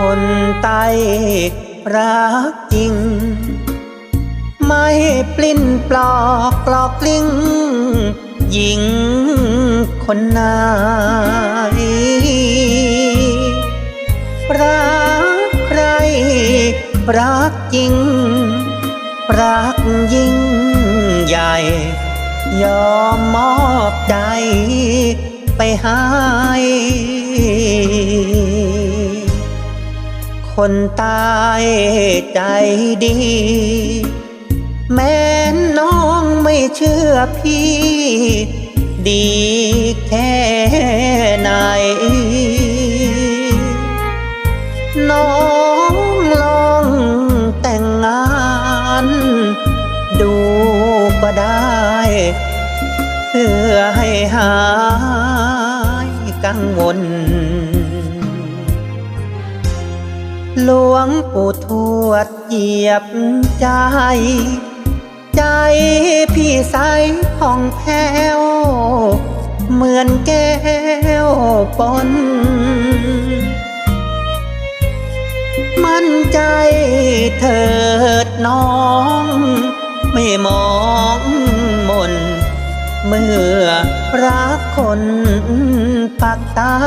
คนไตรักจริง ไม่ปลิ้นปลอกกลอกกลิ้งหญิงคนไหนรักใคร รักจริง รักยิ่งใหญ่ ยอมมอบใจไปให้ คนตายใจดี แม้น้องไม่เชื่อพี่ ดีแค่ไหน น้องลองแต่งงาน ดูก็ได้เพื่อให้หายกังวล หลวงปู่ทวดเหยียบใจ ใจพี่ใสผ่องแผ้ว เหมือนแก้วปน มั่นใจเถิดน้อง ไม่มองมน เมื่อรักคนปักใต้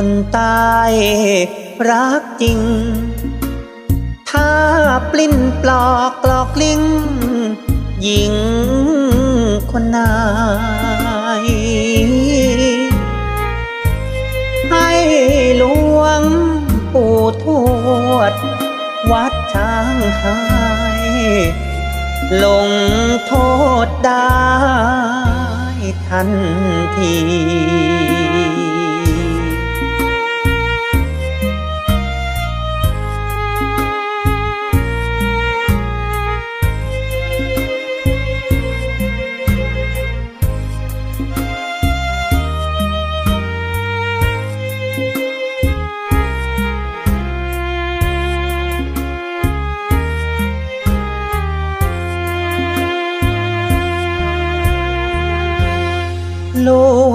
คนตายรักจริง ถ้าปลิ้นปลอกกลอกลิ้งหญิงคนไหนให้หลวงปู่ทวด วัดช้างหายลงโทษได้ทันที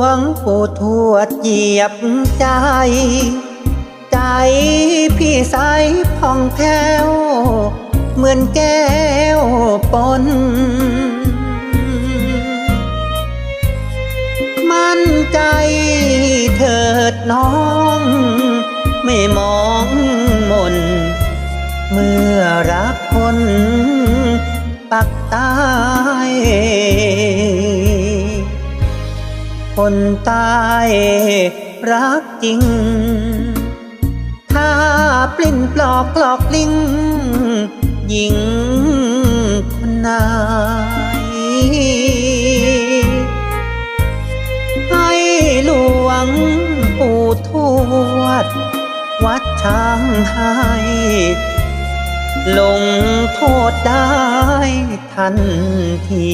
วงปู่ทวดเหยียบใจ ใจพี่ใสผ่องแผ้ว เหมือนแก้วปน มั่นใจเถิดน้อง ไม่มองมน เมื่อรักคนปักใต้ คนตายรักจริง ถ้าปลิ้นปลอกกลอกลิงหญิงคนไหนให้หลวงปู่ทวด วัดช้างให้ลงโทษได้ทันที